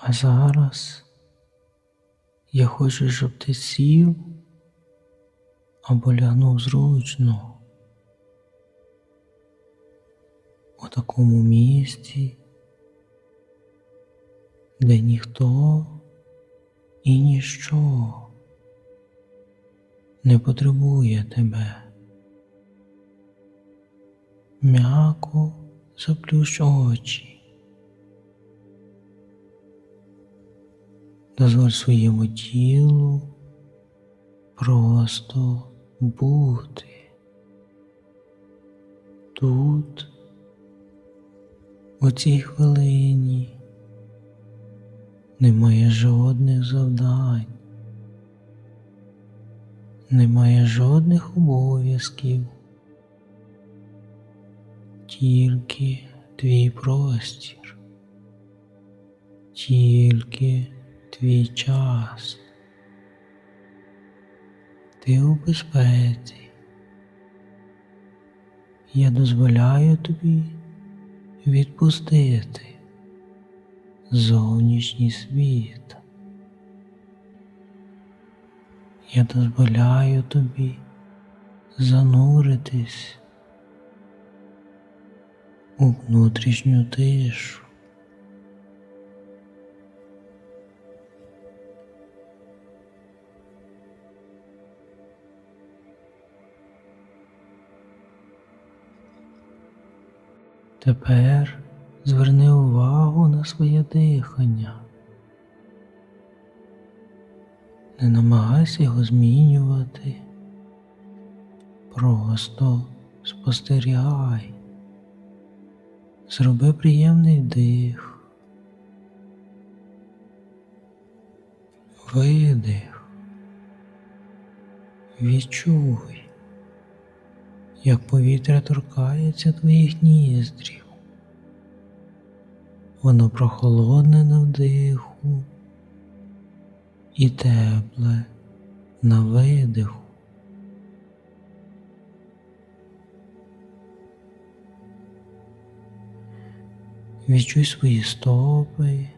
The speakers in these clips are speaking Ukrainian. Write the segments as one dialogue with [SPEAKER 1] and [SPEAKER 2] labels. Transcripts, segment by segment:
[SPEAKER 1] А зараз я хочу, щоб ти сів або лягнув зручно у такому місці, де ніхто і ніщо не потребує тебе. М'яко заплющ очі. Дозволь своєму тілу просто бути тут, у цій хвилині. Немає жодних завдань, немає жодних обов'язків, тільки твій простір, тільки твій час. Ти у безпеці. Я дозволяю тобі відпустити зовнішній світ. Я дозволяю тобі зануритись у внутрішню тишу. Тепер зверни увагу на своє дихання. Не намагайся його змінювати. Просто спостерігай. Зроби приємний дих. Видих. Відчуй як повітря торкається твоїх ніздрів. Воно прохолодне на вдиху і тепле на видиху. Відчуй свої стопи,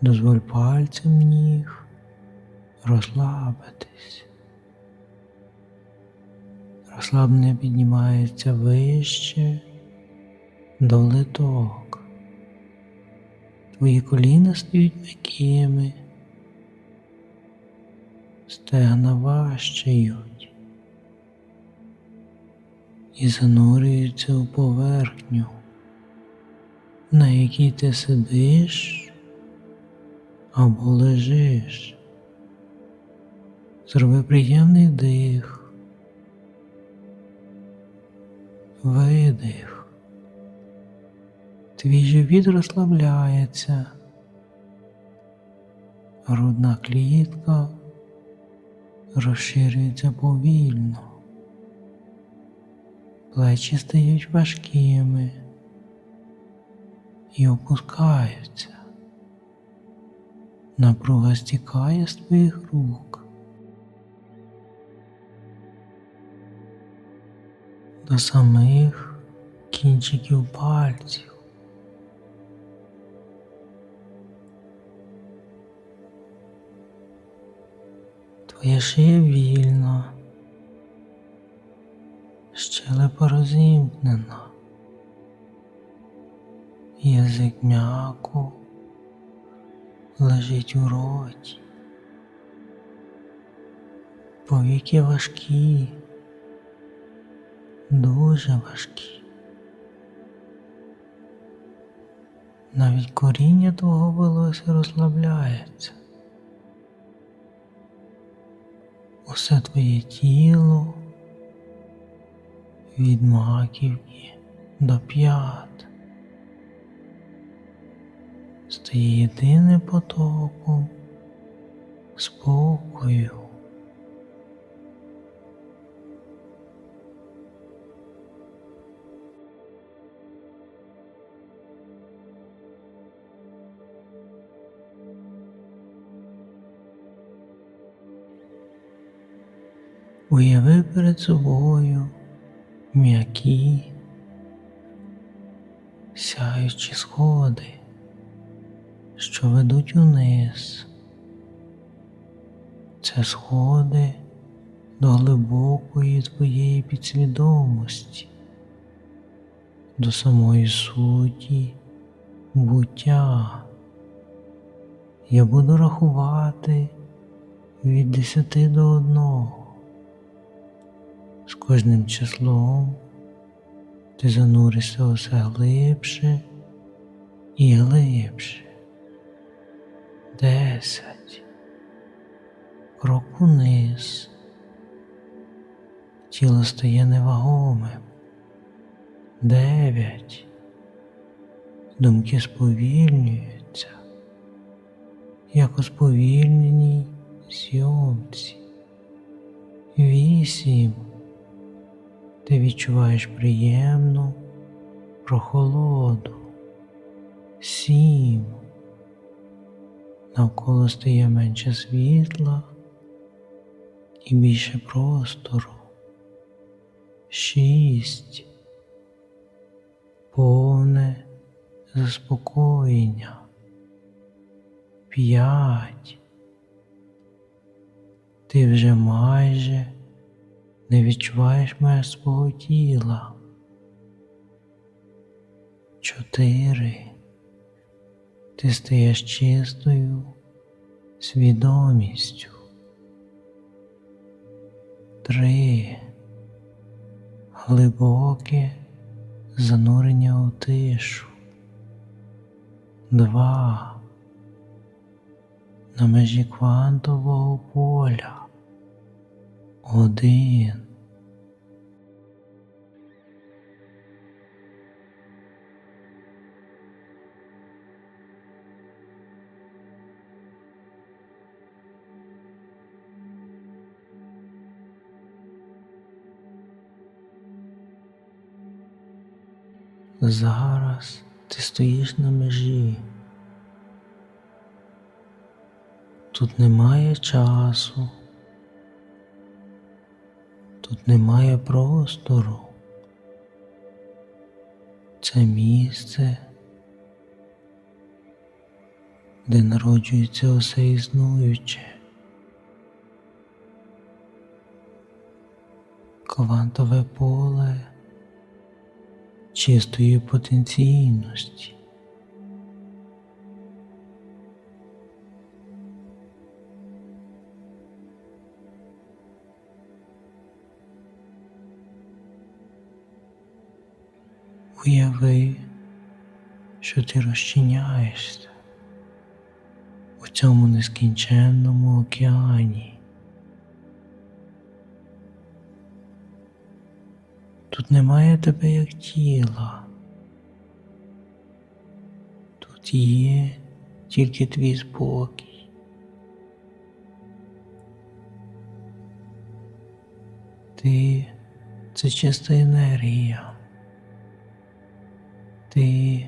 [SPEAKER 1] дозволь пальцем ніг розслабитись. Розслаблення піднімається вище до литок. Твої коліна стають м'якими, стегна важчають і занурюються у поверхню, на якій ти сидиш або лежиш. Зроби приємний дих. Видих. Твій живіт розслабляється, грудна клітка розширюється повільно, плечі стають важкими і опускаються. Напруга стікає з твоїх рук. До самих кінчиків пальців. Твоя шия вільна, щелепа розімкнена, язик м'яко лежить у роті, повіки важкі дуже важкі. Навіть коріння твого волосся розслабляється. Усе твоє тіло від маківки до п'ят стає єдиним потоком спокою. Уяви перед собою м'які, сяючі сходи, що ведуть униз. Це сходи до глибокої твоєї підсвідомості, до самої суті буття. Я буду рахувати від десяти до одного. З кожним числом ти зануришся усе глибше і глибше. Десять. Крок униз. Тіло стає невагомим. Дев'ять. Думки сповільнюються, як у сповільненій зйомці. Вісім. Ти відчуваєш приємну прохолоду. Сім. Навколо стає менше світла і більше простору. Шість. Повне заспокоєння. П'ять. Ти вже майже не відчуваєш меж свого тіла. Чотири. Ти стаєш чистою свідомістю. Три. Глибоке занурення у тишу. Два. На межі квантового поля. Один. Зараз ти стоїш на межі. Тут немає часу, тут немає простору. Це місце, де народжується усе існуюче. Квантове поле чистої потенційності. Уяви, що ти розчиняєшся у цьому нескінченному океані. Тут немає тебе як тіла. Тут є тільки твій спокій. Ти це чиста енергія. Ти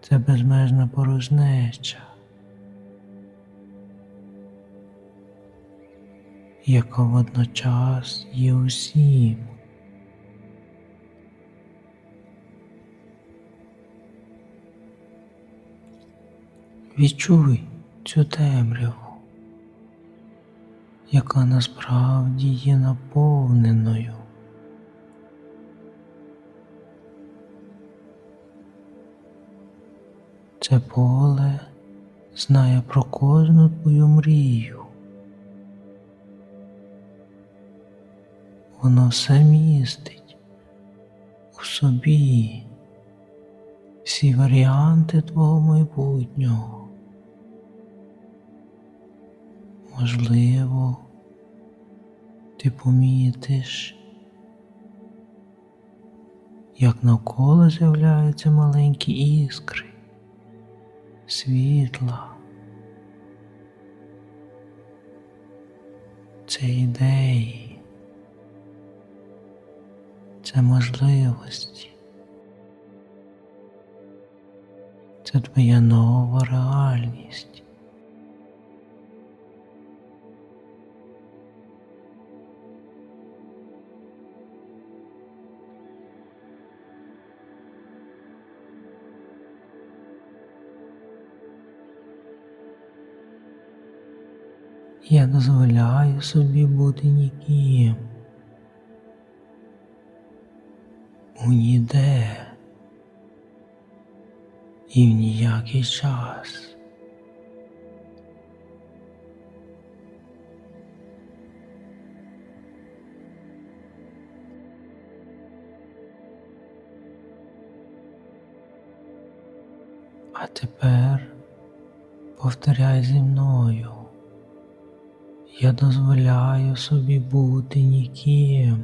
[SPEAKER 1] це безмежна порожнеча, яка водночас є усім. Відчуй цю темряву, яка насправді є наповненою. Це поле знає про кожну твою мрію. Воно все містить у собі всі варіанти твого майбутнього. Можливо, ти помітиш, як навколо з'являються маленькі іскри, світла. Це ідеї, це можливості. Це твоя нова реальність. Я дозволяю собі бути ніким. У ніде і в ніякий час. А тепер повторяй зі мною. Я дозволяю собі бути ніким.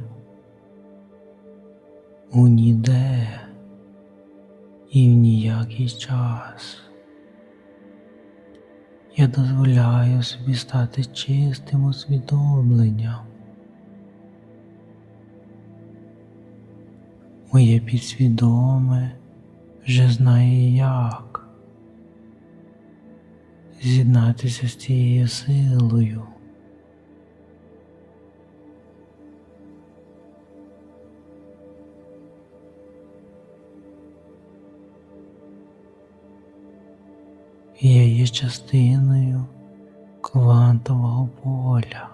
[SPEAKER 1] У ніде і в ніякий час. Я дозволяю собі стати чистим усвідомленням. Моє підсвідоме вже знає як з'єднатися з цією силою. Я є частиною квантового поля.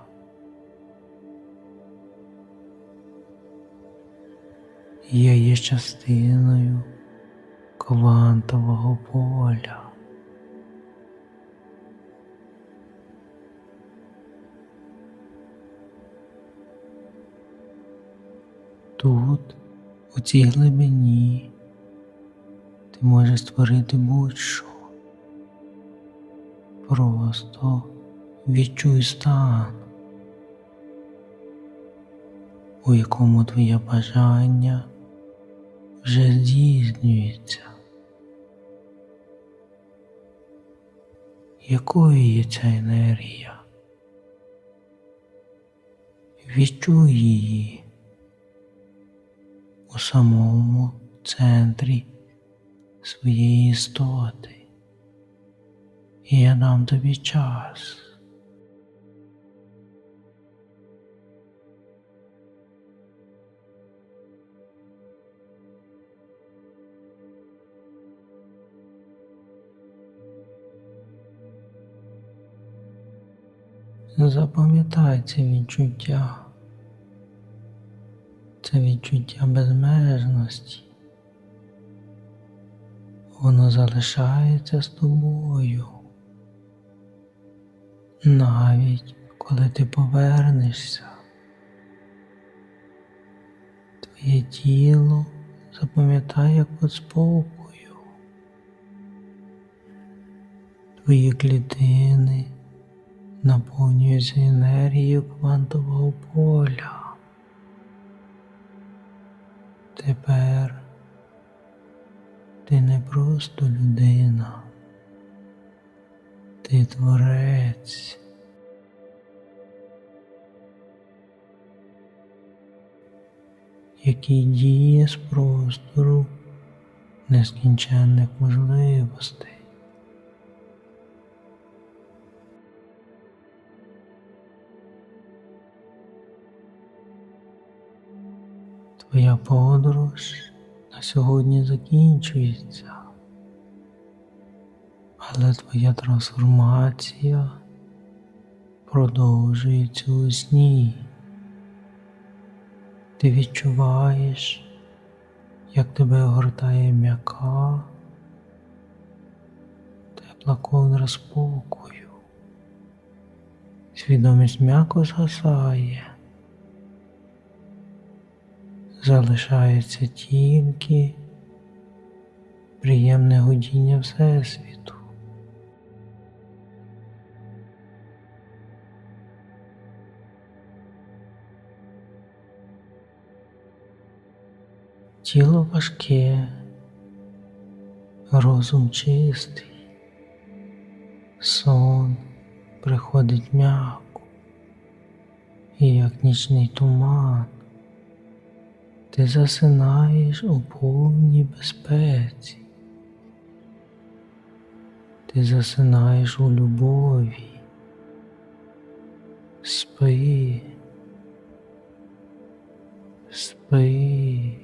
[SPEAKER 1] Я є частиною квантового поля. Тут, у цій глибині, ти можеш створити будь-що. Просто відчуй стан, у якому твоє бажання вже здійснюється. Якою є ця енергія? Відчуй її у самому центрі своєї істоти. І я дам тобі час. Запам'ятай це відчуття, це відчуття безмежності. Воно залишається з тобою. Навіть коли ти повернешся, твоє тіло запам'ятає як от спокою, твої клітини наповнюються енергією квантового поля. Тепер ти не просто людина, ти творець. Який діє з простору нескінченних можливостей. Твоя подорож на сьогодні закінчується, але твоя трансформація продовжується у сні. Ти відчуваєш, як тебе огортає м'яка, тепла ковдра спокою. Свідомість м'яко згасає. Залишається тільки приємне годіння Всесвіту. тіло важке, розум чистий, сон приходить м'яко, і як нічний туман, ти засинаєш у повній безпеці, ти засинаєш у любові. Спи, спи.